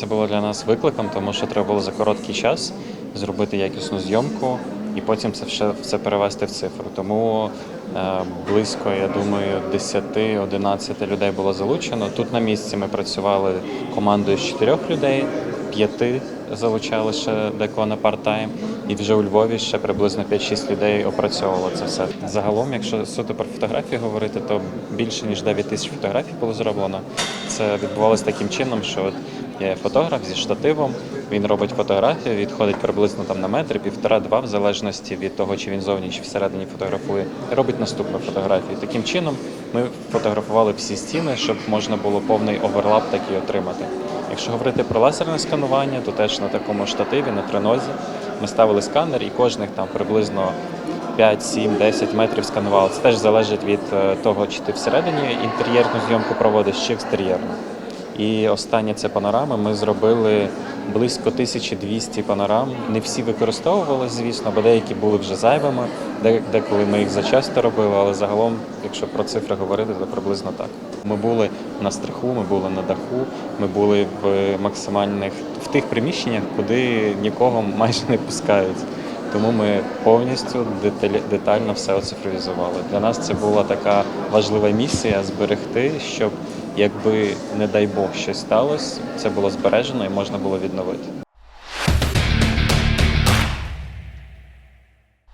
Це було для нас викликом, тому що треба було за короткий час зробити якісну зйомку і потім це все, все перевести в цифру. Тому е, близько, я думаю, 10-11 людей було залучено. Тут на місці ми працювали командою з чотирьох людей, п'яти залучали ще декого на парт-тайм, і вже у Львові ще приблизно 5-6 людей опрацьовувало це все. Загалом, якщо суто про фотографії говорити, то більше ніж 9 тисяч фотографій було зроблено. Це відбувалося таким чином, що фотограф зі штативом, він робить фотографію, відходить приблизно там на метр, півтора-два, в залежності від того, чи він зовні чи всередині фотографує, робить наступну фотографію. Таким чином ми фотографували всі стіни, щоб можна було повний оверлап такий отримати. Якщо говорити про лазерне сканування, то теж на такому штативі, на тренозі, ми ставили сканер і кожних там приблизно 5, 7, 10 метрів сканували. Це теж залежить від е, того, чи ти всередині інтер'єрну зйомку проводиш, чи екстер'єрну. І останнє це панорами. Ми зробили близько 1200 панорам. Не всі використовували, звісно, бо деякі були вже зайвими, де- деколи ми їх зачасто робили, але загалом, якщо про цифри говорити, то приблизно так. Ми були на страху, ми були на даху, ми були в максимальних в тих приміщеннях, куди нікого майже не пускають. Тому ми повністю детально все оцифровізували. Для нас це була така важлива місія зберегти, щоб якби не дай Бог щось сталося, це було збережено і можна було відновити.